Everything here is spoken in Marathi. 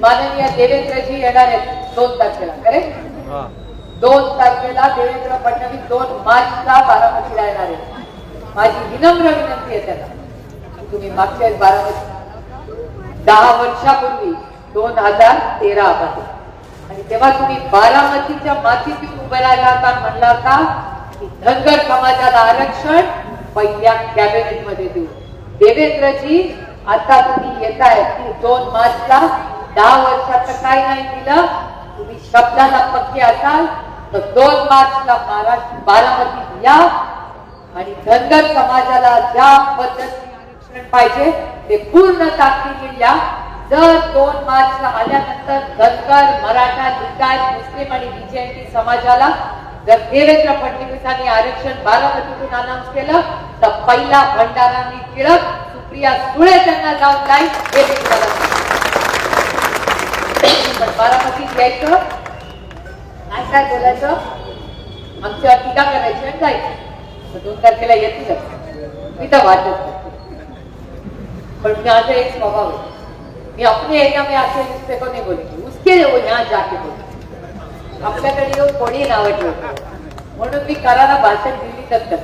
माननीय देवेंद्रजी येणार आहेत दोन तारखेला करेक्ट हा. दोन तारखेला देवेंद्र फडणवीस दोन मार्चला बारामतीला येणार आहेत. माझी विनम्र विनंती आहे त्यांना. की तुम्ही मागच्या बारामती दहा वर्षापूर्वी दोन हजार तेरा मध्ये आणि तेव्हा तुम्ही बारामतीच्या मातीत उभे राहिला होता म्हणला होता की धनगर समाजाला आरक्षण पहिल्या कॅबिनेटमध्ये देऊ. देवेंद्रजी आता तुम्ही येताय की दोन मार्चला दहा वर्षाचं काय नाही दिलं तुम्ही शब्दाला पक्के असाल तर दोन मार्चला महाराष्ट्र बारामतीत या आणि धनगर समाजाला ज्या पद्धतीने आरक्षण पाहिजे ते पूर्ण ताकदीने या जर दोन मार्चला आल्यानंतर धनगर मराठा लिंगायत मुस्लिम आणि बीजेपी समाजाला जर देवेंद्र फडणवीसांनी आरक्षण बारामतीतून अनाऊन्स केलं तर पहिला भंडारांनी टिळक प्रिया सुळे त्यांना लावून नाही हे मी पण बारामतीत यायचं काय काय बोलायचं आमच्या टीका करायची आणि जायचं. दोन तारखेला येतीलच मी तर वाटत नाही. पण माझा एक स्वभाव आहे. मी अपने एरिया में आके रिश्ते को नहीं. बोलेंगे उसके हो, लिए वो यहाँ जाके बोलेंगे आपल्याकडे येऊन कोणी नावं ठेवतो म्हणून मी कराला भाषण दिली तर.